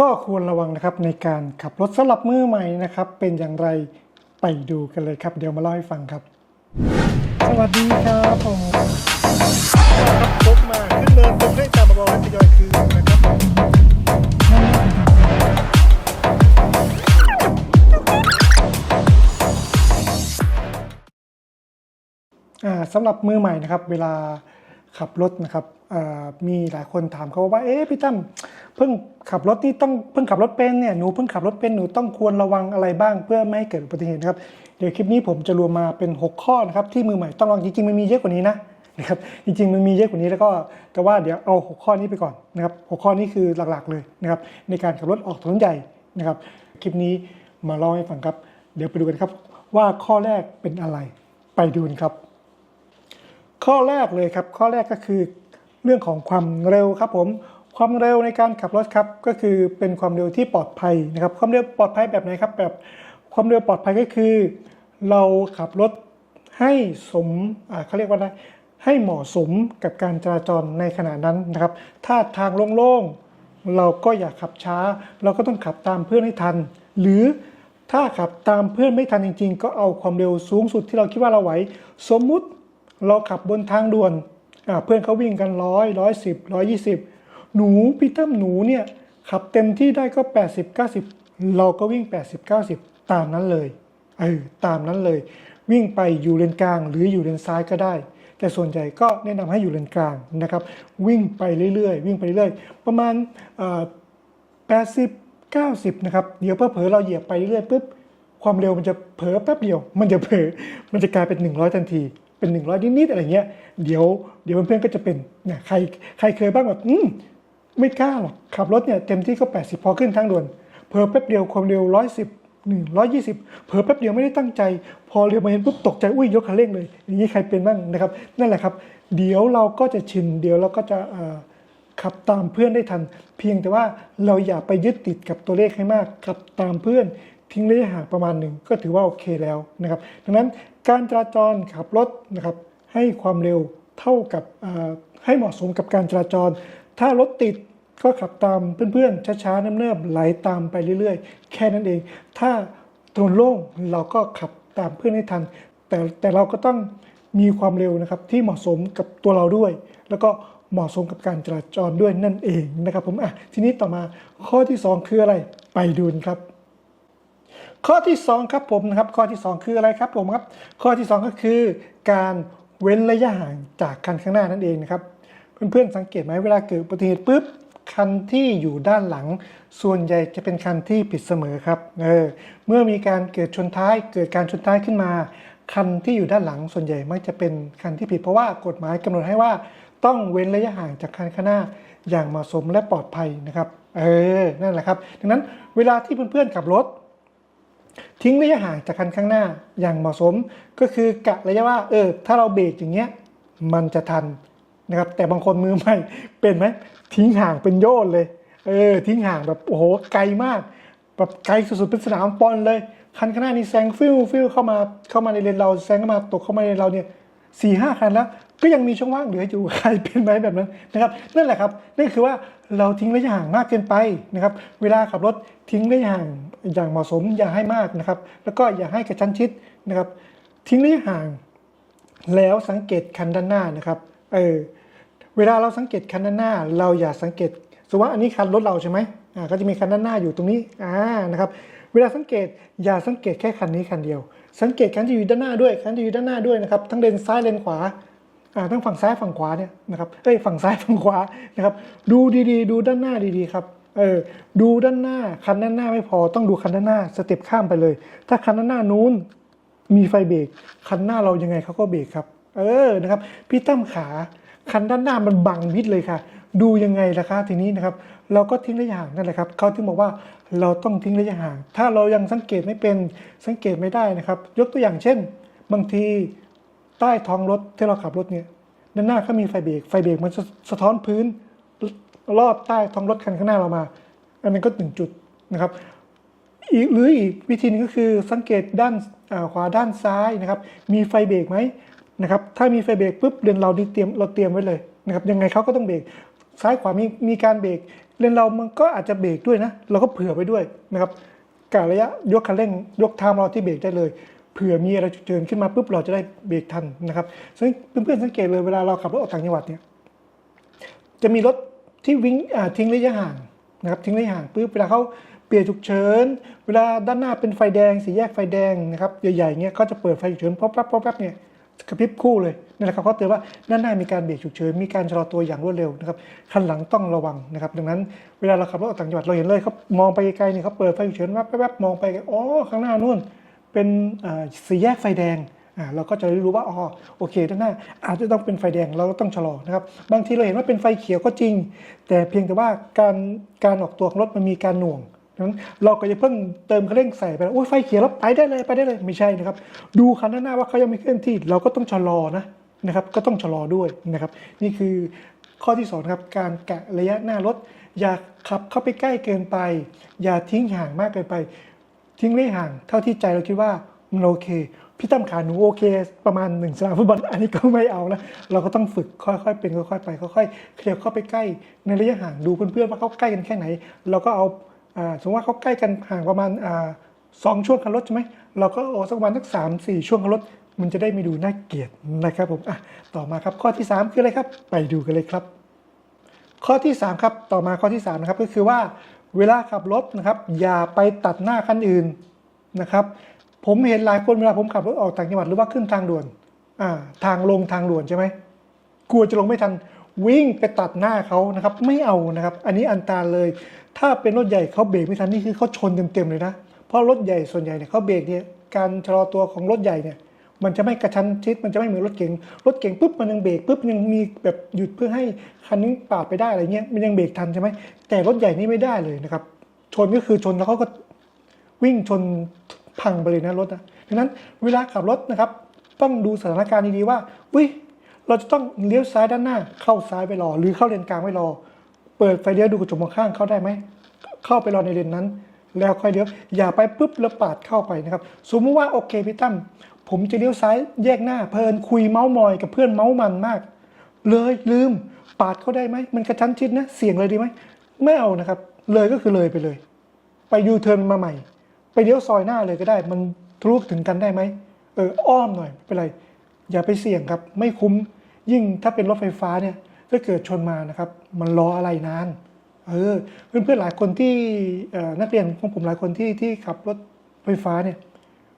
ข้อควรระวังนะครับในการขับรถสำหรับมือใหม่นะครับ เป็นอย่างไรไปดูกันเลยครับ เดี๋ยวมาเล่าให้ฟังครับ สวัสดีครับผมครับพบมาขึ้นเนินตรงให้ตามมาบอกให้ทยอยคืนนะครับอ่าสำหรับมือใหม่นะครับ เวลา ขับรถนะครับมีหลายคนถามเขาว่าเอ๊ะพี่ตั้มเพิ่งขับรถนี่ต้องเพิ่งขับรถเป็นเนี่ยหนูเพิ่งขับรถเป็นหนูต้องควรระวังอะไรบ้างเพื่อไม่ให้เกิดอุบัติเหตุนะครับเดี๋ยวคลิปนี้ผมจะรวมมาเป็น 6 ข้อนะครับที่มือใหม่ต้องระวังจริงๆมันมีเยอะกว่านี้นะนะครับจริงๆมันมีเยอะกว่านี้แล้วก็แต่ว่าเดี๋ยวเอา 6 ข้อนี้ไปก่อนนะครับหกข้อนี้คือหลักๆเลยนะครับในการขับรถออกถนนใหญ่นะครับคลิปนี้มาเล่าให้ฟังครับ เดี๋ยวไปดูกันครับว่าข้อแรกเป็นอะไรไปดูกันครับ ข้อแรกเลยครับ ข้อแรกก็คือเรื่องของความเร็วครับผมความเร็วในการขับรถครับก็คือเป็นความเร็วที่ปลอดภัยนะครับ ความเร็วปลอดภัยแบบไหนครับ แบบความเร็วปลอดภัยก็คือ เราขับรถให้สมอ่าเขาเรียกว่าอะไรให้เหมาะสมกับการจราจรในขณะนั้นนะครับ ถ้าทางโล่งๆเราก็อย่าขับช้า เราก็ต้องขับตามเพื่อนให้ทัน หรือถ้าขับตามเพื่อนไม่ทันจริง ๆ ก็เอาความเร็วสูงสุดที่เราคิดว่าเราไหว สมมุติ เราขับบนทางด่วนเพื่อนเขาวิ่งกันร้อยร้อยสิบร้อยยี่สิบหนูพี่ตั้มหนูเนี่ยขับเต็มที่ได้ก็ 80 90 เราก็วิ่ง 80 90 ตามนั้นเลยเออตามนั้นเลย วิ่งไปอยู่เลนกลางหรืออยู่เลนซ้ายก็ได้ แต่ส่วนใหญ่ก็แนะนำให้อยู่เลนกลางนะครับ วิ่งไปเรื่อยๆ วิ่งไปเรื่อยๆ ประมาณแปดสิบเอ่อ80 90นะครับเดี๋ยวเผลอเราเหยียบไปเรื่อยๆปุ๊บความเร็วมันจะเผลอแป๊บเดียว มันจะเผลอมันจะกลายเป็น 100 ทันที เป็น 100 นิดๆอะไรเงี้ยเดี๋ยวเดี๋ยวเพื่อนๆก็จะเป็นเนี่ยใครใครเคยบ้างแบบอืมไม่กล้าหรอกขับรถเนี่ยเต็มที่ก็ 80 พอขึ้นทางด่วนเผลอแป๊บเดียวความเร็ว 110หนึ่งร้อยยี่สิบเผลอแป๊บเดียวไม่ได้ตั้งใจ พอเร็วมาเห็นปุ๊บตกใจอุ้ยยกคันเร่งเลย อย่างนี้ใครเป็นบ้างนะครับ นั่นแหละครับ เดี๋ยวเราก็จะชิน เดี๋ยวเราก็จะขับตามเพื่อนได้ทัน เพียงแต่ว่าเราอย่าไปยึดติดกับตัวเลขให้มากขับตามเพื่อนทิ้งระยะห่างประมาณหนึ่งก็ถือว่าโอเคแล้วนะครับ ดังนั้น การจราจรขับรถนะครับให้ความเร็วเท่ากับให้เหมาะสมกับการจราจร ถ้ารถติดก็ขับตามเพื่อนๆ ช้าๆเนิบๆไหลตามไปเรื่อยๆ แค่นั้นเอง ถ้าถนนโล่งเราก็ขับตามเพื่อนให้ทัน แต่แต่เราก็ต้องมีความเร็วนะครับที่เหมาะสมกับตัวเราด้วย แล้วก็เหมาะสมกับการจราจรด้วยนั่นเองนะครับผมอะทีนี้ต่อมาข้อที่ 2 คืออะไรไปดูนครับ ข้อที่ 2 ครับผมนะครับ ข้อที่ 2 คืออะไรครับผมครับ ข้อที่ 2 ก็คือ การเว้นระยะห่างจากคันข้างหน้านั่นเองนะครับ เพื่อนๆสังเกตไหมเวลาเกิดอุบัติเหตุปุ๊บคันที่อยู่ด้านหลัง ส่วนใหญ่จะเป็นคันที่ผิดเสมอครับเออเมื่อมีการเกิดชนท้ายเกิดการชนท้ายขึ้นมา คันที่อยู่ด้านหลังส่วนใหญ่มักจะเป็นคันที่ผิดเพราะว่ากฎหมายกำหนดให้ว่าต้องเว้นระยะห่างจากคันข้างหน้าอย่างเหมาะสมและปลอดภัยนะครับ เออนั่นแหละครับ ดังนั้นเวลาที่เพื่อนๆขับรถ ทิ้งระยะห่างจากคันข้างหน้าอย่างเหมาะสม ก็คือกะระยะว่าเออถ้าเราเบรกอย่างเงี้ยมันจะทันนะครับแต่บางคนมือใหม่เป็นไหมทิ้งห่างเป็นโยนเลยเออทิ้งห่างแบบโอ้โหไกลมากแบบไกลสุดๆเป็นสนามบอลเลยคันข้างหน้านี่แซงฟิวฟิวเข้ามาเข้ามาในเลนเราแซงเข้ามาตกเข้ามาในเลนเราเนี่ยสี่ห้าคันแล้ว ก็ยังมีช่องว่างเหลืออยู่ใครเป็นไหมแบบนั้นนะครับนั่นแหละครับนั่นคือว่าเราทิ้งระยะห่างมากเกินไปนะครับ เวลาขับรถทิ้งระยะห่าง อย่างเหมาะสมอย่าให้มากนะครับ แล้วก็อย่าให้กระชั้นชิดนะครับ ทิ้งระยะห่าง แล้วสังเกตคันด้านหน้านะครับเออเวลาเราสังเกตคันด้านหน้า เราอย่าสังเกตสมมติว่าอันนี้คันรถเราใช่ไหมอ่าก็จะมีคันด้านหน้าอยู่ตรงนี้อ่านะครับ เวลาสังเกตอย่าสังเกตแค่คันนี้คันเดียว สังเกตคันที่อยู่ด้านหน้าด้วยคันที่อยู่ด้านหน้าด้วยนะครับ ทั้งเลนซ้ายเลนขวาอ่าทั้งฝั่งซ้ายฝั่งขวาเนี่ยนะครับเอ้ยฝั่งซ้ายฝั่งขวานะครับ ดูดีๆ ดูด้านหน้าดีๆครับ เออดูด้านหน้าคันด้านหน้าไม่พอต้องดูคันด้านหน้าสเต็ปข้ามไปเลย ถ้าคันด้านหน้านู้นมีไฟเบรกคันหน้าเรายังไงเขาก็เบรกครับ เออนะครับ พี่ตั้มขาคันด้านหน้ามันบังมิดเลยค่ะ ดูยังไงล่ะคะทีนี้นะครับ เราก็ทิ้งระยะห่างนั่นแหละครับเขาถึงบอกว่าเราต้องทิ้งระยะห่าง ถ้าเรายังสังเกตไม่เป็นสังเกตไม่ได้นะครับ ยกตัวอย่างเช่น บางทีใต้ท้องรถที่เราขับรถเนี่ยด้านหน้าเขามีไฟเบรกไฟเบรกมันสะสะท้อนพื้น ลอดใต้ท้องรถคันข้างหน้าเรามา อันนั้นก็หนึ่งจุดนะครับ อีกหรืออีกวิธีหนึงก็คือสังเกตด้านขวาด้านซ้ายนะครับ มีไฟเบรกไหมนะครับ ถ้ามีไฟเบรกปุ๊บเดินเรานี่เตรียมเราเตรียมไว้เลยนะครับ ยังไงเขาก็ต้องเบรกซ้ายขวามีมีการเบรกเลนเรามันก็อาจจะเบรกด้วยนะ เราก็เผื่อไปด้วยนะครับกะระยะยกคันเร่งยกท้าเราที่เบรกได้เลยเผื่อมีอะไรฉุกเฉินขึ้นมาปุ๊บเราจะได้เบรกทันนะครับซึ่งเพื่อนๆสังเกตเลยเวลาเราขับรถออกต่างจังหวัดเนี่ยจะมีรถ ที่วิ่งทิ้งระยะห่างนะครับทิ้งระยะห่างปุ๊บเวลาเขาเปลี่ยนฉุกเฉินเวลาด้านหน้าเป็นไฟแดงสี่แยกไฟแดงนะครับใหญ่ๆเงี้ยเขาจะเปิดไฟฉุกเฉินป๊อปปั๊บป๊อปปั๊บเนี่ยกระพริบคู่เลยนั่นแหละครับเขาเตือนว่าด้านหน้ามีการเบรกฉุกเฉินมีการชะลอตัวอย่างรวดเร็วนะครับคันหลังต้องระวังนะครับ ดังนั้นเวลาเราขับรถออกต่างจังหวัดเราเห็นเลยเขามองไปไกลๆเนี่ยเขาเปิดไฟฉุกเฉินแวบๆมองไปอ๋อข้างหน้านู่นเป็นสี่แยกไฟแดง เราก็จะได้รู้ว่าอ๋อโอเคด้านหน้า อาจจะต้องเป็นไฟแดงเราก็ต้องชะลอนะครับบางทีเราเห็นว่าเป็นไฟเขียวก็จริง แต่เพียงแต่ว่าการการออกตัวของรถมันมีการหน่วงนั้นเราก็จะเพิ่งเติมคันเร่งใส่ไปแล้วโอ้ยไฟเขียวแล้วไปได้เลยไปได้เลยไม่ใช่นะครับ ดูคันด้านหน้าว่าเขายังไม่เคลื่อนที่ เราก็ต้องชะลอนะนะครับก็ต้องชะลอด้วยนะครับ นี่คือข้อที่สองครับการกะระยะหน้ารถ อย่าขับเข้าไปใกล้เกินไป อย่าทิ้งห่างมากเกินไป ทิ้งระยะห่างเท่าที่ใจเราคิดว่ามันโอเค พี่ตั้มขาหนูโอเค ประมาณหนึ่งสนามฟุตบอลอันนี้ก็ไม่เอานะเราก็ต้องฝึกค่อยๆเป็นค่อยๆไปค่อยๆขยับเข้าไปใกล้ ในระยะห่างดูเพื่อนๆว่าเขาใกล้กันแค่ไหน เราก็เอาสมมติว่าเขาใกล้กันห่างประมาณสองช่วงคันรถใช่ไหมเราก็เอาสักประมาณสักสามสี่ช่วงคันรถมันจะได้ไม่ดูน่าเกลียดนะครับผมอะต่อมาครับข้อที่สามคืออะไรครับ ไปดูกันเลยครับ ข้อที่ 3 ครับ ต่อมาข้อที่3นะครับก็คือว่าเวลาขับรถนะครับ อย่าไปตัดหน้าคันอื่นนะครับ ผมเห็นหลายคนเวลาผมขับรถออกต่างจังหวัดหรือว่าขึ้นทางด่วนอ่าทางลงทางด่วนใช่ไหมกลัวจะลงไม่ทันวิ่งไปตัดหน้าเขานะครับ ไม่เอานะครับ อันนี้อันตรายเลย ถ้าเป็นรถใหญ่เขาเบรกไม่ทันนี่คือเขาชนเต็มๆเลยนะเพราะรถใหญ่ส่วนใหญ่เนี่ยเขาเบรกเนี่ยการชะลอตัวของรถใหญ่เนี่ยมันจะไม่กระชั้นชิดมันจะไม่เหมือนรถเก๋งรถเก๋งปุ๊บมันยังเบรกปุ๊บยังมีแบบหยุดเพื่อให้คันนึงปาดไปได้อะไรเงี้ยมันยังเบรกทันใช่ไหมแต่รถใหญ่นี่ไม่ได้เลยนะครับ ชนก็คือชนแล้วเขาก็วิ่งชน พังไปเลยนะรถนะดังนั้นเวลาขับรถนะครับ ต้องดูสถานการณ์ดีๆว่าวิเราจะต้องเลี้ยวซ้ายด้านหน้า เข้าซ้ายไปรอ หรือเข้าเลนกลางไว้รอ เปิดไฟเลี้ยวดูกระจกมองข้างเข้าได้ไหมเข้าไปรอในเลนนั้น แล้วค่อยเลี้ยวอย่าไปปุ๊บแล้วปาดเข้าไปนะครับสมมติว่าโอเคพี่ตั้มผมจะเลี้ยวซ้ายแยกหน้าเพลินคุยเมาส์มอยกับเพื่อนเมาส์มันมาก เลยลืมปาดเข้าได้ไหมมันกระชั้นชิดนะเสี่ยงเลยดีไหมไม่เอานะครับ เลยก็คือเลยไปเลย ไปยูเทิร์นมาใหม่ ไปเลี้ยวซอยหน้าเลยก็ได้ มันทะลุถึงกันได้ไหมเอออ้อมหน่อยไม่เป็นไรอย่าไปเสี่ยงครับ ไม่คุ้มยิ่งถ้าเป็นรถไฟฟ้าเนี่ยถ้าเกิดชนมานะครับ มันรออะไรนานเออเพื่อนๆหลายคนที่นักเรียนของผมหลายคนที่ที่ขับรถไฟฟ้าเนี่ย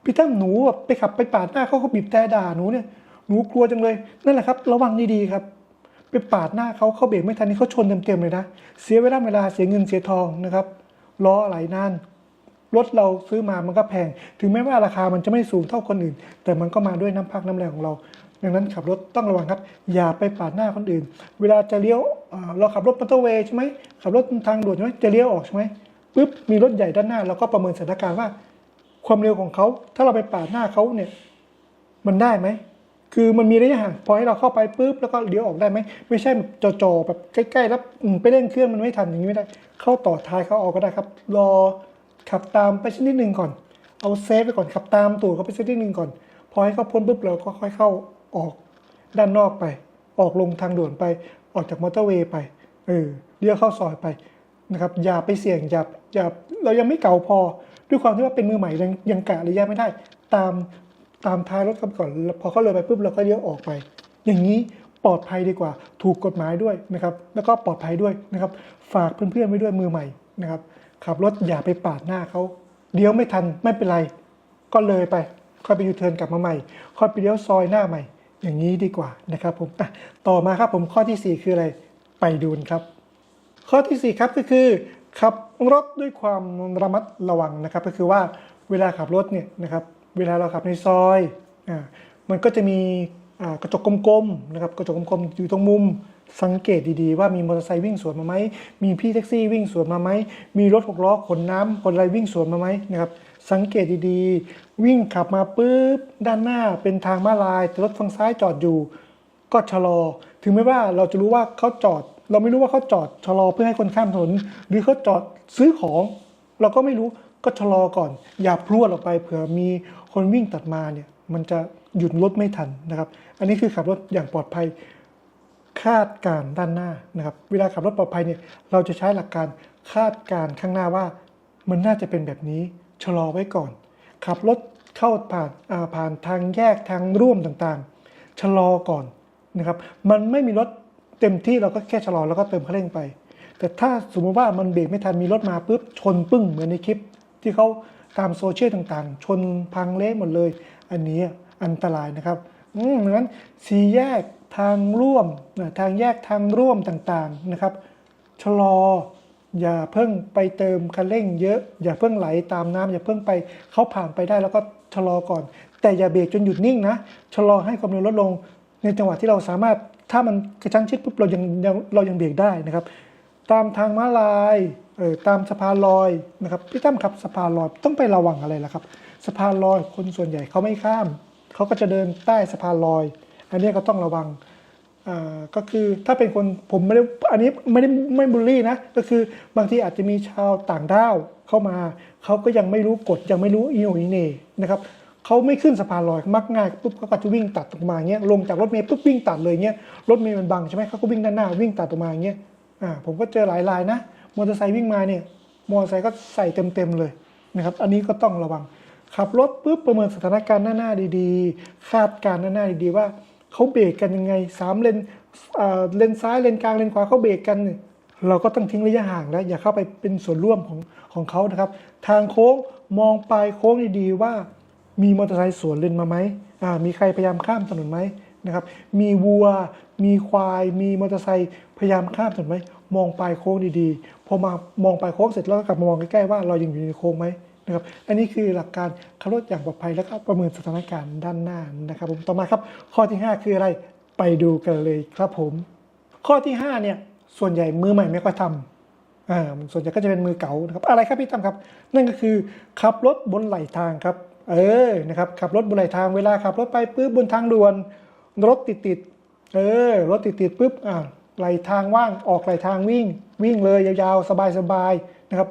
พี่ตั้มหนูแบบไปขับไปปาดหน้าเขาเขาบีบแต่ด่าหนูเนี่ยหนูกลัวจังเลยนั่นแหละครับ ระวังดีๆครับ ไปปาดหน้าเขาเขาเบรกไม่ทันนี่เขาชนเต็มๆเลยนะเสียเวลาเวลาเสียเงินเสียทองนะครับล้ออะไรนาน รถเราซื้อมามันก็แพง ถึงแม้ว่าราคามันจะไม่สูงเท่าคนอื่น แต่มันก็มาด้วยน้ำพักน้ำแรงของเรา ดังนั้นขับรถต้องระวังครับ อย่าไปปาดหน้าคนอื่น เวลาจะเลี้ยวเเราขับรถมอเตอร์เวย์ใช่ไหมขับรถทางด่วนใช่ไหมจะเลี้ยวออกใช่ไหมปุ๊บมีรถใหญ่ด้านหน้าเราก็ประเมินสถานการณ์ว่า ความเร็วของเขาถ้าเราไปปาดหน้าเขาเนี่ยมันได้ไหมคือมันมีระยะห่างพอให้เราเข้าไปปุ๊บแล้วก็เลี้ยวออกได้ไหมไม่ใช่แบบจ่อๆแบบใกล้ๆแล้วไปเร่งเครื่องมันไม่ทันอย่างนี้ไม่ได้ เข้าต่อท้ายเขาออกก็ได้ครับ รอ ขับตามไปสักนิดหนึ่งก่อน เอาเซฟไปก่อนขับตามตูดเขาไปสักนิดหนึ่งก่อน พอให้เขาพ้นปุ๊บเราก็ค่อยเข้าออกด้านนอกไป ออกลงทางด่วนไป ออกจากมอเตอร์เวย์ไปเออเลี้ยวเข้าซอยไปนะครับ อย่าไปเสี่ยงอย่าอย่าเรายังไม่เก่าพอ ด้วยความที่ว่าเป็นมือใหม่ยังยังกะระยะไม่ได้ ตามตามท้ายรถไปก่อน พอเขาเลยไปปุ๊บเราก็เลี้ยวออกไป อย่างนี้ปลอดภัยดีกว่า ถูกกฎหมายด้วยนะครับ แล้วก็ปลอดภัยด้วยนะครับ ฝากเพื่อนๆไว้ด้วยมือใหม่นะครับ ขับรถอย่าไปปาดหน้าเขาเลี้ยวไม่ทันไม่เป็นไร ก็เลยไป ค่อยไปยูเทิร์นกลับมาใหม่ ค่อยไปเลี้ยวซอยหน้าใหม่ อย่างนี้ดีกว่านะครับผมต่อมาครับผมข้อทีสี่4 คืออะไร ไปดูนครับ ข้อทีสี่ 4 ครับก็คือ ขับรถด้วยความระมัดระวังนะครับ ก็คือว่าเวลาขับรถเนี่ยนะครับ เวลาเราขับในซอยอ่ามันก็จะมี กระจกกลมๆนะครับกระจกกลมๆอยู่ตรงมุมสังเกตดีๆ ว่ามีมอเตอร์ไซค์วิ่งสวนมาไหมมีพี่แท็กซี่วิ่งสวนมาไหมมีรถหกล้อขนน้ำขนอะไรวิ่งสวนมาไหมนะครับสังเกตดีๆ วิ่งขับมาปุ๊บด้านหน้าเป็นทางม้าลายแต่รถฝั่งซ้ายจอดอยู่ก็ชะลอ ถึงแม้ว่าเราจะรู้ว่าเขาจอด เราไม่รู้ว่าเขาจอดชะลอเพื่อให้คนข้ามถนน หรือเขาจอดซื้อของ เราก็ไม่รู้ก็ชะลอก่อน อย่าพรวดออกไปเผื่อมีคนวิ่งตัดมาเนี่ยมันจะ หยุดรถไม่ทันนะครับ อันนี้คือขับรถอย่างปลอดภัยคาดการด้านหน้านะครับ เวลาขับรถปลอดภัยเนี่ยเราจะใช้หลักการคาดการข้างหน้าว่า มันน่าจะเป็นแบบนี้ชะลอไว้ก่อน ขับรถเข้าผ่านาผ่านทางแยกทางร่วมต่างๆชะลอก่อนนะครับ มันไม่มีรถเต็มที่เราก็แค่ชะลอแล้วก็เติมคันเร่งไป แต่ถ้าสมมติว่ามันเบรกไม่ทันมีรถมาปุ๊บชนปึ้งเหมือนในคลิป ที่เขาตามโซเชียลต่างๆ ชนพังเละหมดเลย อันนี้ อันตรายนะครับอืมดังนั้นสี่แยกทางร่วมทางแยกทางร่วมต่างๆนะครับ ชะลออย่าเพิ่งไปเติมคันเร่งเยอะ อย่าเพิ่งไหลตามน้ำอย่าเพิ่งไปเขาผ่านไปได้แล้วก็ชะลอก่อน แต่อย่าเบรกจนหยุดนิ่งนะชะลอให้ความเร็วลดลง ในจังหวะที่เราสามารถถ้ามันกระชั้นชิดปุ๊บเรายังยังเรายังเบรกได้นะครับ ตามทางม้าลายเออตามสะพานลอยนะครับพี่ตั้มขับสะพานลอยต้องไประวังอะไรล่ะครับ สะพานลอยคนส่วนใหญ่เขาไม่ข้าม เขาก็จะเดินใต้สะพานลอย อันนี้ก็ต้องระวังอ่าก็คือถ้าเป็นคนผมไม่ได้อันนี้ไม่ได้ไม่บูลลี่นะ ก็คือบางทีอาจจะมีชาวต่างด้าวเข้ามาเขาก็ยังไม่รู้กฎยังไม่รู้อีโหนอีเน่นะครับเขาไม่ขึ้นสะพานลอยมักง่ายปุ๊บเขาก็จะวิ่งตัดออกมาเงี้ยลงจากรถเมล์ปุ๊บวิ่งตัดเลยเงี้ยรถเมล์มันบังใช่ไหมเขาก็วิ่งด้านหน้าวิ่งตัดออกมาเงี้ยอ่าผมก็เจอหลายรายนะมอเตอร์ไซค์วิ่งมาเนี่ยมอเตอร์ไซค์ก็ใส่เต็มๆเลยนะครับอันนี้ก็ต้องระวัง ขับรถปุ๊บประเมินสถานการณ์หน้าๆดีๆ คาดการณ์หน้าๆดีๆว่าเขาเบรกกันยังไงสามเลนเลนซ้ายเลนกลางเลนขวาเขาเบรกกัน เราก็ต้องทิ้งระยะห่างแล้วอย่าเข้าไปเป็นส่วนร่วมของของเขานะครับ ทางโค้งมองปลายโค้งดีๆว่า มีมอเตอร์ไซค์สวนเลนมาไหมมีใครพยายามข้ามถนนไหมนะครับ มีวัว มีควาย มีมอเตอร์ไซค์พยายามข้ามถนนไหมมองปลายโค้งดีๆพอมามองปลายโค้งเสร็จแล้วก็กลับมามองใกล้ๆว่าเรายังอยู่ในโค้งไหม นะครับ อันนี้คือหลักการขับรถอย่างปลอดภัยแล้วก็ประเมินสถานการณ์ด้านหน้านะครับผมต่อมาครับข้อที่ 5 คืออะไรไปดูกันเลยครับผม ข้อที่ 5 เนี่ยส่วนใหญ่มือใหม่ไม่ค่อยทำอ่าส่วนใหญ่ก็จะเป็นมือเก่านะครับอะไรครับพี่ตั้มครับ นั่นก็คือขับรถบนไหลทางครับ เออนะครับขับรถบนไหลทางเวลาขับรถไปปุ๊บบนทางด่วนรถติดติดเออรถติดติดปุ๊บอ่าไหลทางว่างออกไหลทางวิ่ง วิ่งเลยยาวๆ สบายๆนะครับ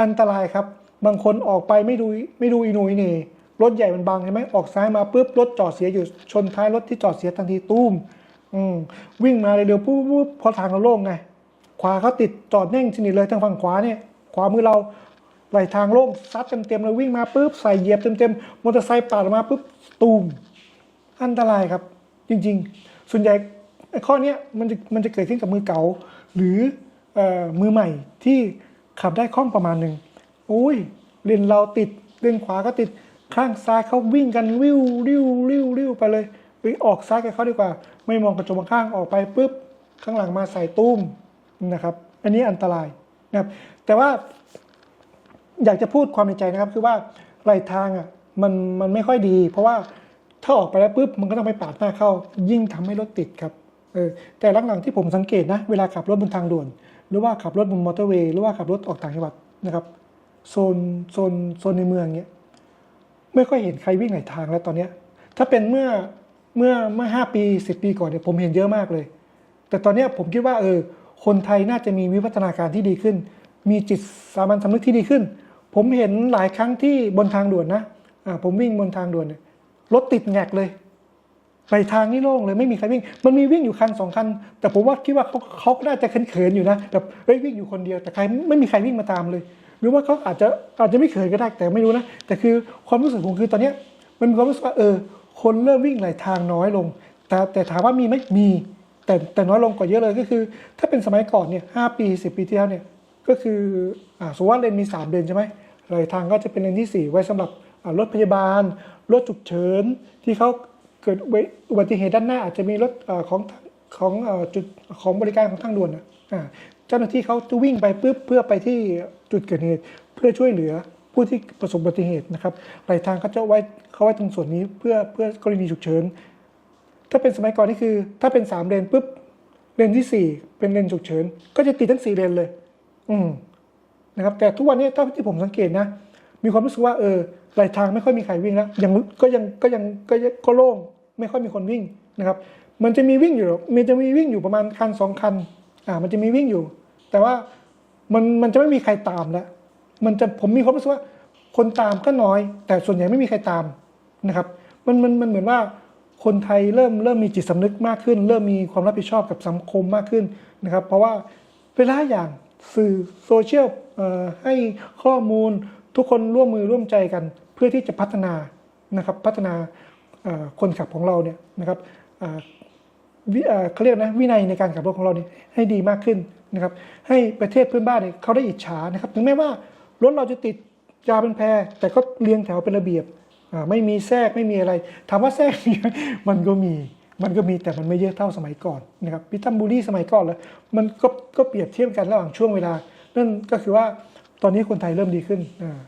อันตรายครับ บางคนออกไปไม่ดูไม่ดูอีนุยนี่รถใหญ่มันบังใช่ไหมออกซ้ายมาปุ๊บรถจอดเสียอยู่ชนท้ายรถที่จอดเสียทันทีตุ้มอืมวิ่งมาเร็วๆปุ๊บปุ๊บพอทางเราโล่งไงขวาเขาติดจอดแน่งสนิทเลยทางฝั่งขวาเนี่ยขวามือเราไหลทางโล่งซัดเต็มๆเลยวิ่งมาปุ๊บใส่เหยียบเต็มๆมอเตอร์ไซค์ปาดมาปุ๊บตูมอันตรายครับ จริงๆ ส่วนใหญ่ไอ้ข้อเนี้ยมันจะมันจะเกิดขึ้นกับมือเก่า หรือออมือใหม่ที่ขับได้คล่องประมาณหนึ่ง อ้ยเลนเราติดเลนขวาก็ติดข้างซ้ายเขาวิ่งกันวิวริ้วริ้วริ้วไปเลยเอ้ยออกซ้ายกับเขาดีกว่า ไม่มองกระจกข้างออกไปปุ๊บข้างหลังมาใส่ตุ้มนะครับ อันนี้อันตรายนะครับ แต่ว่าอยากจะพูดความในใจนะครับ คือว่าไหลทางอะมันมันไม่ค่อยดี เพราะว่าถ้าออกไปแล้วปุ๊บมันก็ต้องไปปาดหน้าเข้า ยิ่งทำให้รถติดครับเออแต่หลังๆที่ผมสังเกตนะ เวลาขับรถบนทางด่วน หรือว่าขับรถบนมอเตอร์เวย์หรือว่าขับรถออกต่างจังหวัดนะครับ โซนโซนโซนในเมืองเนี้ยไม่ค่อยเห็นใครวิ่งไหลทางแล้วตอนเนี้ย ถ้าเป็นเมื่อเมื่อเมื่อห้าปีสิบปีก่อนเนี่ยผมเห็นเยอะมากเลย แต่ตอนเนี้ยผมคิดว่าเออคนไทยน่าจะมีวิวัฒนาการที่ดีขึ้น มีจิตสามัญสำนึกที่ดีขึ้น ผมเห็นหลายครั้งที่บนทางด่วนนะอ่าผมวิ่งบนทางด่วนเนี่ยรถติดแงกเลยไหลทางนี่โล่งเลยไม่มีใครวิ่ง มันมีวิ่งอยู่คันสองคัน แต่ผมว่าคิดว่าเขาเขาก็น่าจะเขินๆอยู่นะแบบเฮ้ยวิ่งอยู่คนเดียวแต่ใครไม่มีใครวิ่งมาตามเลย หรือว่าเขาอาจจะอาจจะไม่เขินก็ได้แต่ไม่รู้นะ แต่คือความรู้สึกผมคือตอนเนี้ยมันมีความรู้สึกว่าเออ คนเริ่มวิ่งไหลทางน้อยลง แต่แต่ถามว่ามีไหมมีแต่แต่น้อยลงกว่าเยอะเลยก็คือ ถ้าเป็นสมัยก่อนเนี่ยห้าปีสิบปีที่แล้วเนี่ยก็คืออ่าสมมติว่าเลนมีสามเลนใช่ไหมไหลทางก็จะเป็นเลนที่สี่ไว้สำหรับรถพยาบาล รถฉุกเฉินที่เขาเกิดอุบัติเหตุด้านหน้าอาจจะมีรถของของจุดของบริการของทางด่วนนะอ่า เจ้าหน้าที่เขาจะวิ่งไปปุ๊บเพื่อไปที่จุดเกิดเหตุ เพื่อช่วยเหลือผู้ที่ประสบอุบัติเหตุนะครับไหลทางเขาจะไว้เขาไว้ตรงส่วนนี้เพื่อเพื่อกรณีฉุกเฉินถ้าเป็นสมัยก่อนนี่คือ ถ้าเป็นสามเลนปุ๊บเลนที่สี่เป็นเลนฉุกเฉินก็จะติดทั้งสี่เลนเลย อืมนะครับ แต่ทุกวันนี้ถ้าที่ผมสังเกตนะ มีความรู้สึกว่าเออไหลทางไม่ค่อยมีใครวิ่งแล้วยังก็ยังก็ยังก็ยังก็โล่งไม่ค่อยมีคนวิ่งนะครับ มันจะมีวิ่งอยู่มันจะมีวิ่งอยู่ประมาณคันสองคัน อ่ามันจะมีวิ่งอยู่ แต่ว่ามันมันจะไม่มีใครตามแล้วมันจะผมมีความรู้สึกว่าคนตามก็น้อย แต่ส่วนใหญ่ไม่มีใครตามนะครับมันมันมันเหมือนว่าคนไทยเริ่มเริ่มมีจิตสำนึกมากขึ้น เริ่มมีความรับผิดชอบกับสังคมมากขึ้นนะครับ เพราะว่าเวลาอย่างสื่อโซเชียลให้ข้อมูลทุกคนร่วมมือร่วมใจกัน เพื่อที่จะพัฒนานะครับพัฒนาคนขับของเราเนี่ยนะครับ เขาเรียกนะวินัยในการขับรถของเราเนี่ยให้ดีมากขึ้นนะครับ ให้ประเทศเพื่อนบ้านเนี่ยเขาได้อิจฉานะครับ ถึงแม้ว่ารถเราจะติดยาวเป็นแพรแต่ก็เรียงแถวเป็นระเบียบไม่มีแทรกไม่มีอะไรถามว่าแทรกมีมันก็มีมันก็มีแต่มันไม่เยอะเท่าสมัยก่อนนะครับพิทัมบูรี่สมัยก่อนแล้วมันก็ก็เปรียบเทียบกันระหว่างช่วงเวลา นั่นก็คือว่าตอนนี้คนไทยเริ่มดีขึ้น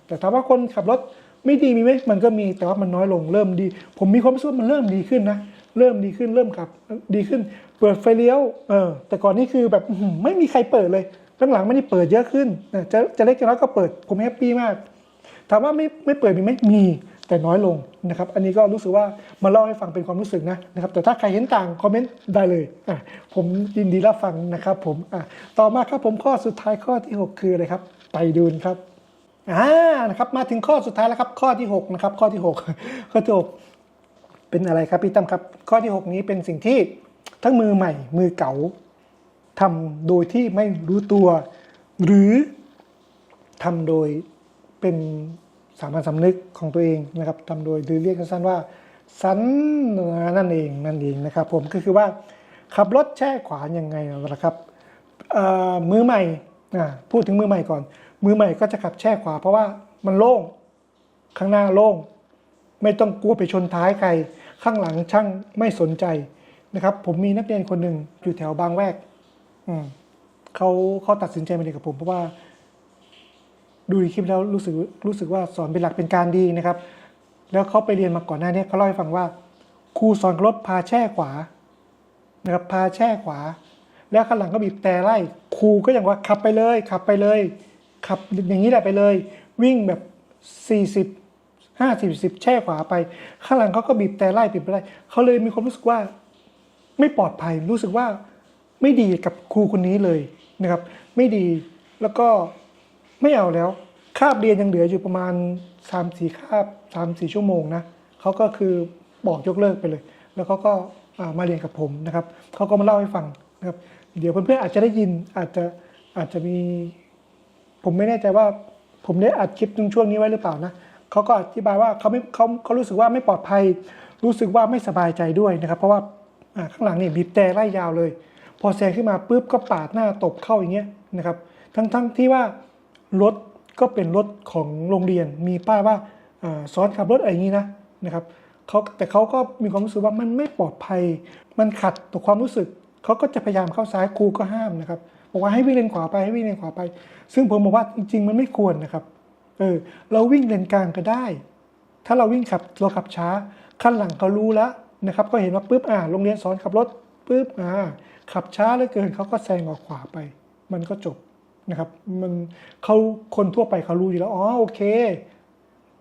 แต่ถามว่าคนขับรถไม่ดีมีไหมมันก็มีแต่ว่ามันน้อยลงเริ่มดี ผมมีความรู้สึกว่ามันเริ่มดีขึ้นนะ เริ่มดีขึ้นเริ่มขับดีขึ้น เปิดไฟเลี้ยวเออแต่ก่อนนี่คือแบบไม่มีใครเปิดเลยหลังๆไม่ได้เปิดเยอะขึ้นนะจะจะเล็กจะน้อยก็เปิดผมแฮปปี้มากถามว่าไม่ไม่เปิดมีไหมมีแต่น้อยลงนะครับอันนี้ก็รู้สึกว่ามาเล่าให้ฟังเป็นความรู้สึกนะนะครับแต่ถ้าใครเห็นต่างคอมเมนต์ได้เลยอะผมยินดีรับฟังนะครับผมอะต่อมาครับผมข้อสุดท้ายข้อที่ 6 คืออะไรครับไปดูนครับอ่านะครับมาถึงข้อสุดท้ายแล้วครับข้อที่6นะครับข้อที่ 6 ข้อที่6 เป็นอะไรครับพี่ตั้มครับ ข้อที่ 6 นี้เป็นสิ่งที่ทั้งมือใหม่ มือเก่าทำโดยที่ไม่รู้ตัว หรือทำโดยเป็นสามัญสำนึกของตัวเองนะครับทำโดยหรือเรียกสั้นๆว่าสันนั่นเองนั่นเองนะครับ ผมก็คือว่าขับรถแช่ขวายังไงนะครับมือใหม่พูดถึงมือใหม่ก่อน มือใหม่ก็จะขับแช่ขวาเพราะว่ามันโล่งข้างหน้าโล่ง ไม่ต้องกลัวไปชนท้ายใคร ข้างหลังช่างไม่สนใจนะครับ ผมมีนักเรียนคนหนึ่งอยู่แถวบางแวก อืมเขาเขาตัดสินใจมาเรียนกับผม เพราะว่า ดูในคลิปแล้วรู้สึกรู้สึกว่าสอนเป็นหลักเป็นการดีนะครับ แล้วเขาไปเรียนมาก่อนหน้านี้เขาเล่าให้ฟังว่าครูสอนรถพาแช่ขวานะครับพาแช่ขวา แล้วข้างหลังก็บีบแต่ไล่ครูก็อย่างว่าขับไปเลย ขับไปเลย ขับอย่างนี้แหละไปเลย วิ่งแบบ40 50 10แช่ขวาไป ข้างหลังเขาก็บีบแต่ไล่บีบไปไล่เขาเลยมีความรู้สึกว่าไม่ปลอดภัยรู้สึกว่าไม่ดีกับครูคนนี้เลยนะครับ ไม่ดีแล้วก็ไม่เอาแล้ว คาบเรียนยังเหลืออยู่ประมาณ3ามสี่คาบสามสี่ชั่วโมงนะเขาก็คือบอกยกเลิกไปเลย แล้วเขาก็มาเรียนกับผมนะครับเขาก็มาเล่าให้ฟังนะครับ เดี๋ยวเพื่อนๆอาจจะได้ยินอาจจะอาจจะมี ผมไม่แน่ใจว่า ผมได้อัดคลิปตรงช่วงนี้ไว้หรือเปล่านะ เขาก็อธิบายว่าเขาไม่เขาเขารู้สึกว่าไม่ปลอดภัย รู้สึกว่าไม่สบายใจด้วยนะครับ เพราะว่าข้างหลังเนี่ยบีบแต่ไล่ยาวเลย พอแซงขึ้นมาปุ๊บก็ปาดหน้าตบเข้าอย่างเงี้ยนะครับ ทั้งทั้งที่ว่ารถก็เป็นรถของโรงเรียน มีป้ายว่าอ่าสอนขับรถอะไรอย่างนี้นะนะครับเขาแต่เขาก็มีความรู้สึกว่ามันไม่ปลอดภัย มันขัดต่อความรู้สึกเขาก็จะพยายามเข้าซ้ายครูก็ห้ามนะครับบอกว่าให้วิ่งเลนขวาไปให้วิ่งเลนขวาไป ซึ่งผมบอกว่าจริง ๆ มันไม่ควรนะครับ เออเราวิ่งเลนกลางก็ได้ ถ้าเราวิ่งขับเราขับช้าขั้นหลังเขารู้แล้วนะครับ ก็เห็นว่าปุ๊บอ่าโรงเรียนสอนขับรถปุ๊บอ่าขับช้าเหลือเกินเขาก็แซงออกขวาไป มันก็จบนะครับมันเขาคนทั่วไปเขารู้อยู่แล้วอ๋อโอเค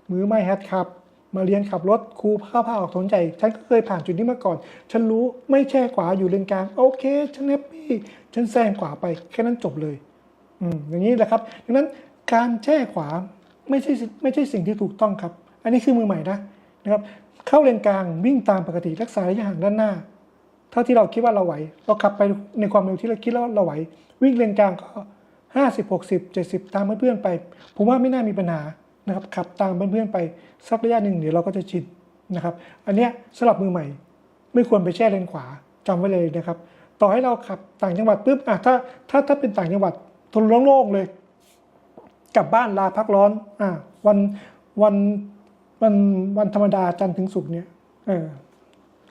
มือไม่ฮัดขับ มาเรียนขับรถครูพาพาออกสนใจฉันก็เคยผ่านจุดนี้มาก่อน ฉันรู้ไม่แช่ขวาอยู่เลนกลางโอเคฉันแฮปปี้ฉันแซงขวาไปแค่นั้นจบเลย อืมอย่างนี้แหละครับดังนั้นการแช่ขวา ไม่ใช่ไม่ใช่สิ่งที่ถูกต้องครับ อันนี้คือมือใหม่นะนะครับ เข้าเลนกลางวิ่งตามปกติรักษาระยะห่างด้านหน้า เท่าที่เราคิดว่าเราไหว เราขับไปในความเร็วที่เราคิดว่าเราไหว วิ่งเลนกลางก็ห้าสิบหกสิบเจ็ดสิบตามเพื่อนๆไป ผมว่าไม่น่ามีปัญหานะครับขับตามเพื่อนๆไปสักระยะหนึ่งเดี๋ยวเราก็จะชินนะครับ อันเนี้ยสำหรับมือใหม่ ไม่ควรไปแช่เลนขวาจำไว้เลยนะครับ ต่อให้เราขับต่างจังหวัดปุ๊บอะถ้าถ้าถ้าเป็นต่างจังหวัดทนโล่งๆเลย กลับบ้านลาพักร้อนอ่าวันวันวันวันธรรมดาจันทร์ถึงศุกร์เนี่ยเออ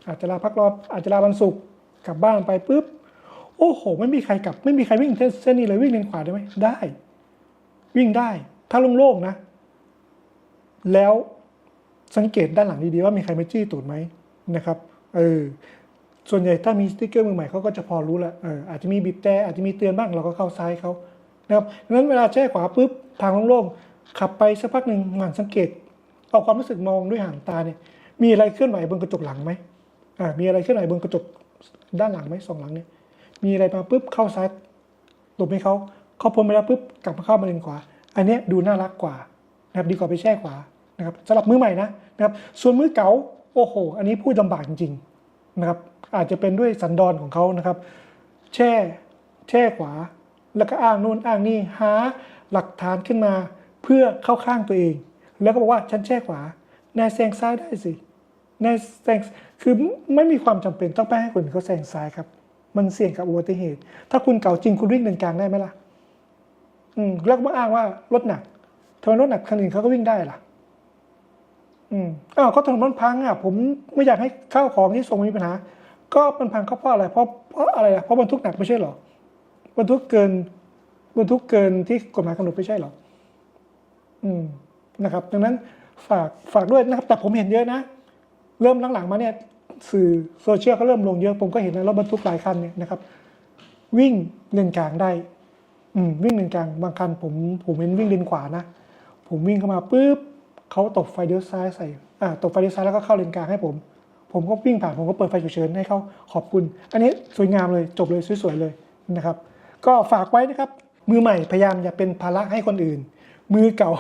อาจจะลาพักร้อนอาจจะลาวันศุกร์กลับบ้านไปปุ๊บโอ้โห ไม่มีใครกลับ ไม่มีใครวิ่งเส้นเส้นนี้เลยวิ่งเลนขวาได้ไหมได้ วิ่งได้ ถ้าโล่งๆนะ แล้วสังเกตด้านหลังดีๆว่ามีใครมาจี้ตูดไหมนะครับเออส่วนใหญ่ถ้ามีสติ๊กเกอร์มือใหม่เขาก็จะพอรู้ละเอออาจจะมีบีบแต่อาจจะมีเตือนบ้างเราก็เข้าซ้ายเขานะครับดังนั้นเวลาแช่ขวาปุ๊บ ทางโล่งๆขับไปสักพักหนึ่งหมั่นสังเกต เอาความรู้สึกมองด้วยหางตาเนี่ยมีอะไรเคลื่อนไหวบนกระจกหลังไหมอ่ามีอะไรเคลื่อนไหวบนกระจกด้านหลังไหมสองหลังเนี่ยมีอะไรมาปุ๊บเข้าซ้ายตบให้เขาเขาพ้นไปแล้วปุ๊บกลับมาเข้ามาเลนขวา อันเนี้ยดูน่ารักกว่านะครับดีกว่าไปแช่ขวานะครับสำหรับมือใหม่นะนะครับส่วนมือเก๋าโอ้โห อันนี้พูดลำบากจริงๆนะครับอาจจะเป็นด้วยสันดอนของเขานะครับ แช่แช่ขวา แล้วก็อ้างนู่นอ้างนี่หา หลักฐานขึ้นมาเพื่อเข้าข้างตัวเอง แล้วก็บอกว่าฉันแช่ขวานายแซงซ้ายได้สินายแซงคือไม่มีความจำเป็นต้องไปให้คนอื่นเขาแซงซ้ายครับ มันเสี่ยงกับอุบัติเหตุ ถ้าคุณเก่าจริงคุณวิ่งเลนกลางได้ไหมล่ะ อืมแล้วก็มาอ้างว่ารถหนักทำไมรถหนักคันอื่นเขาก็วิ่งได้ล่ะ อืมอ้าวก็ถนนมันพังอะ ผมไม่อยากให้ข้าวของที่ส่งมีปัญหา ก็มันพังก็เพราะอะไร เพราะเพราะอะไรล่ะเพราะบรรทุกหนักไม่ใช่หรอบรรทุกเกิน บรรทุกเกินที่กฎหมายกำหนดไม่ใช่หรออืมนะครับ ดังนั้นฝากฝากด้วยนะครับ แต่ผมเห็นเยอะนะ เริ่มหลังๆมาเนี่ย สื่อโซเชียลก็เริ่มลงเยอะ ผมก็เห็นแล้วรถบรรทุกหลายคันเนี่ยนะครับ วิ่งเลนกลางได้ อืมวิ่งเลนกลางบางคันผมผมเห็นวิ่งเลนขวานะผมวิ่งเข้ามาปุ๊บเขาตบไฟเลี้ยวซ้ายใส่อ่าตบไฟเลี้ยวซ้ายแล้วก็เข้าเลนกลางให้ผม ผมก็วิ่งผ่านผมก็เปิดไฟฉุกเฉินให้เขาขอบคุณ อันนี้สวยงามเลยจบเลยสวยๆเลยนะครับ ก็ฝากไว้นะครับ มือใหม่พยายามอย่าเป็นภาระให้คนอื่น มือเก่า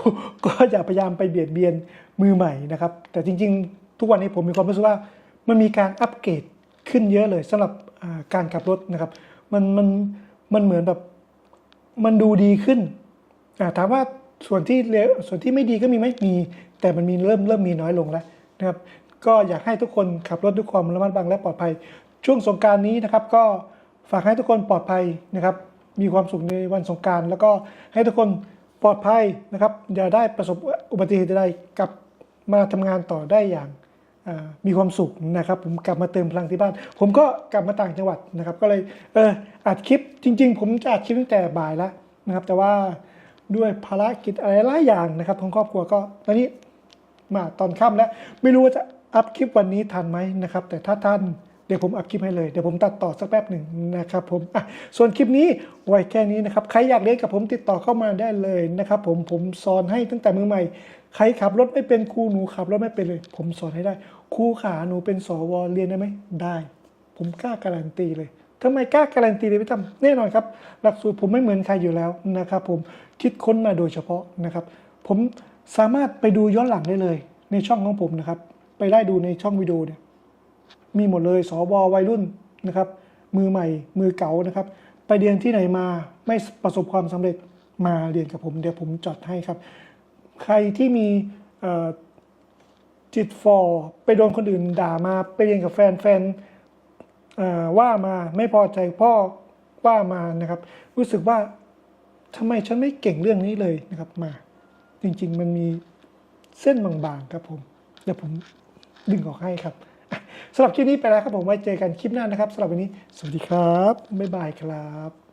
ก็อย่าพยายามไปเบียดเบียนมือใหม่นะครับ แต่จริงๆ ทุกวันนี้ผมมีความรู้สึกว่ามันมีการอัปเกรดขึ้นเยอะเลยสำหรับการขับรถนะครับ มันมันมันเหมือนแบบมันดูดีขึ้นถามว่าส่วนที่เลวส่วนที่ไม่ดีก็มีไหมมี แต่มันมีเริ่มเริ่มมีน้อยลงแล้วนะครับก็อยากให้ทุกคนขับรถด้วยความระมัดระวังและปลอดภัย ช่วงสงการนี้นะครับ ก็ฝากให้ทุกคนปลอดภัยนะครับ มีความสุขในวันสงการแล้วก็ให้ทุกคนปลอดภัยนะครับอย่าได้ประสบอุบัติเหตุใดๆกลับมาทำงานต่อได้อย่างมีความสุขนะครับผมกลับมาเติมพลังที่บ้าน ผมก็กลับมาต่างจังหวัดนะครับ ก็เลยเอออัดคลิปจริง ๆ ผมจะอัดคลิปตั้งแต่บ่ายแล้วนะครับ แต่ว่าด้วยภารกิจอะไรหลายอย่างนะครับของครอบครัวก็ตอนนี้มาตอนค่ำแล้ว ไม่รู้ว่าจะอัพคลิปวันนี้ทันไหมนะครับ แต่ถ้าทัน เดี๋ยวผมอัพคลิปให้เลย เดี๋ยวผมตัดต่อสักแป๊บหนึ่งนะครับผมอะส่วนคลิปนี้ไว้แค่นี้นะครับ ใครอยากเรียนกับผมติดต่อเข้ามาได้เลยนะครับผม ผมสอนให้ตั้งแต่มือใหม่ ใครขับรถไม่เป็นครูหนูขับรถไม่เป็นเลย ผมสอนให้ได้ ครูขาหนูเป็นสวเรียนได้ไหมได้ ผมกล้าการันตีเลยทำไมกล้าการันตีเลยพี่ตั้มแน่นอนครับ หลักสูตรผมไม่เหมือนใครอยู่แล้วนะครับผม คิดค้นมาโดยเฉพาะนะครับ ผมสามารถไปดูย้อนหลังได้เลย ในช่องของผมนะครับ ไปไล่ดูในช่องวิดีโอเนี่ย มีหมดเลยสววัยรุ่นนะครับมือใหม่มือเก่านะครับ ไปเรียนที่ไหนมาไม่ประสบความสำเร็จมาเรียนกับผมเดี๋ยวผมจดให้ครับ ใครที่มีจิตฟอไปโดนคนอื่นด่ามาไปเรียนกับแฟนแฟนว่ามาไม่พอใจพ่อว่ามานะครับ รู้สึกว่าทำไมฉันไม่เก่งเรื่องนี้เลยนะครับมา จริงๆมันมีเส้นบางๆครับผมเดี๋ยวผมดึงออกให้ครับ สำหรับคลิปนี้ไปแล้วครับผมไว้เจอกันคลิปหน้านะครับสำหรับวันนี้ สวัสดีครับบ๊ายบายครับ